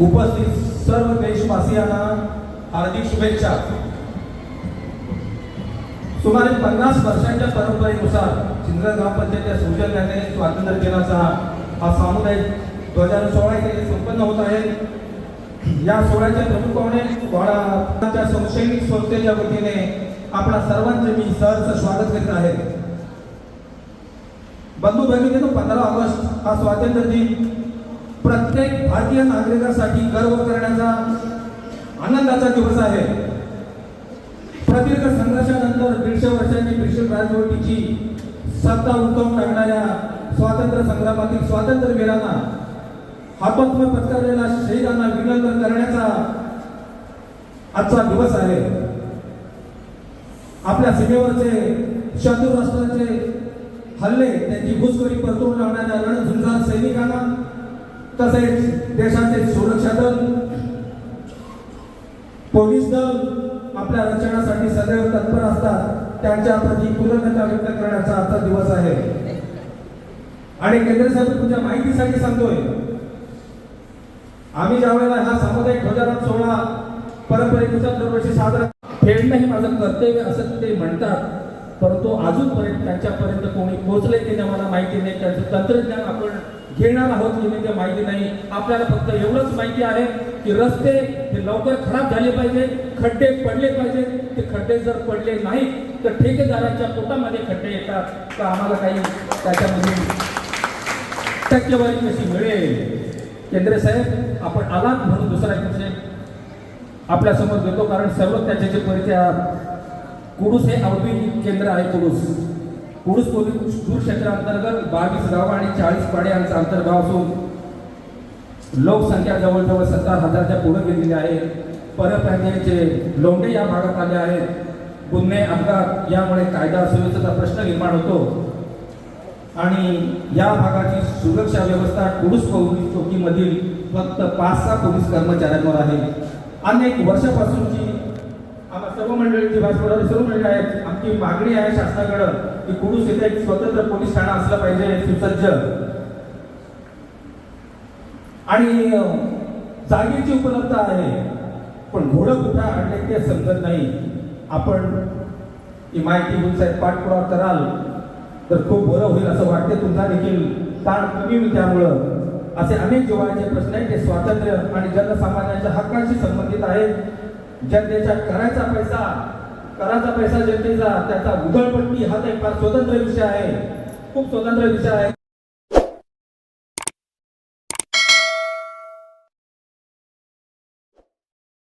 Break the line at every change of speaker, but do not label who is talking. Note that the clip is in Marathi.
उपस्थित सर्व देशवासियांना हार्दिक शुभेच्छा. सुमारे पन्नास वर्षांच्या परंपरेनुसार चिंद्र ग्रामपंचायतीच्या सौजन्याने स्वातंत्र्य दिनाचा हा सामुदायिक ध्वजारोहण सोहळा इथे संपन्न होत आहे. या सोहळ्याच्या प्रमुख पाहुणे वाडाच्या संस्थेच्या वतीने आपणा सर्वांचे मी सहर्ष स्वागत करीत आहे. बंधू भगिनीनो पंधरा ऑगस्ट हा स्वातंत्र्य दिन. प्रत्येक भारतीय नागरिकासाठी गर्व करण्याचा आनंदाचा दिवस आहे. प्रदीर्घ संघर्षानंतर दीडशे वर्षांची ब्रिटिश राजवटीची सत्ता उत्तम टाकणाऱ्या स्वातंत्र्य संग्रामातील स्वातंत्र्यवीरांना हातोत्म पत्करलेल्या शहीदांना विनंदन करण्याचा आजचा दिवस आहे. आपल्या सीमेवरचे शत्रू राष्ट्राचे हल्ले त्यांची घुसखोरी परतून लावणाऱ्या रणझुंजार तसेच देशाचे सुरक्षा दल पोलीस दल आपल्या रक्षणासाठी सदैव तत्पर असतात. त्यांच्या प्रती कृतज्ञता व्यक्त करण्याचा आजचा दिवस आहे. आणि केंद्र साहेब तुमच्या माहितीसाठी सांगतोय. आम्ही ज्या वेळेला हा सामुदायिक ध्वजारोहण सोहळा परंपरेनुसार दरवर्षी साजरा फेडणं हे माझं कर्तव्य असं ते म्हणतात. परंतु अजूनपर्यंत त्यांच्यापर्यंत कोणी पोहोचले की मला माहिती नाही. त्यांचं तंत्रज्ञान आपण घेणार आहोत की नाही ते माहिती नाही. आपल्याला फक्त एवढंच माहिती आहे की रस्ते हे लवकर खराब झाले पाहिजे खड्डे पडले पाहिजे. ते खड्डे जर पडले नाही तर ठेकेदाराच्या पोटामध्ये खड्डे येतात. तर आम्हाला काही त्याच्यामध्ये टक्केवारी कशी मिळेल? केंद्रे साहेब आपण आलात म्हणून दुसरा विषय आपल्यासमोर देतो कारण सर्व त्याचे परिचय कुडूस हे औद्योगिक केंद्र आहे कुडूस. कुडूस पोलीस दूर क्षेत्रांतर्गत बावीस गाव आणि चाळीस पाडे यांचा अंतर्भाव असून लोकसंख्या जवळजवळ सत्तर हजारच्या पुढे गेलेली आहे. परप्रांतीयांचे लोंढे या भागात आले आहेत. गुन्हे अपघात यामुळे कायदा सुव्यवस्थेचा प्रश्न निर्माण होतो. आणि या भागाची सुरक्षा व्यवस्था कुडूस पोलीस चौकीमधील फक्त पाच सहा पोलीस कर्मचाऱ्यांवर आहे. अनेक वर्षापासूनची आम्हा सर्व मंडळींची भाजपा सर्व मंडळी आहेत आमची मागणी आहे शासनाकडं की कुडूस येथे एक स्वतंत्र पोलीस ठाणा असलं पाहिजे सुसज्ज. आणि जागेची उपलब्धता आहे पण घोडं कुठं आणले ते समजत नाही. आपण ही माहिती साहेब पाठपुरावा कराल तर खूप बरं होईल असं वाटते तुमचा देखील. ताण कमी होईल त्यामुळं. असे अनेक जिव्हाळ्याचे प्रश्न आहेत ते स्वातंत्र्य आणि जनसामान्यांच्या हक्कांशी संबंधित आहेत. जनतेच्या कराचा पैसा कराचा पैसा जनतेचा त्याचा उधळपट्टी हा तर एक फार स्वतंत्र विषय आहे. खूप स्वतंत्र विषय आहे.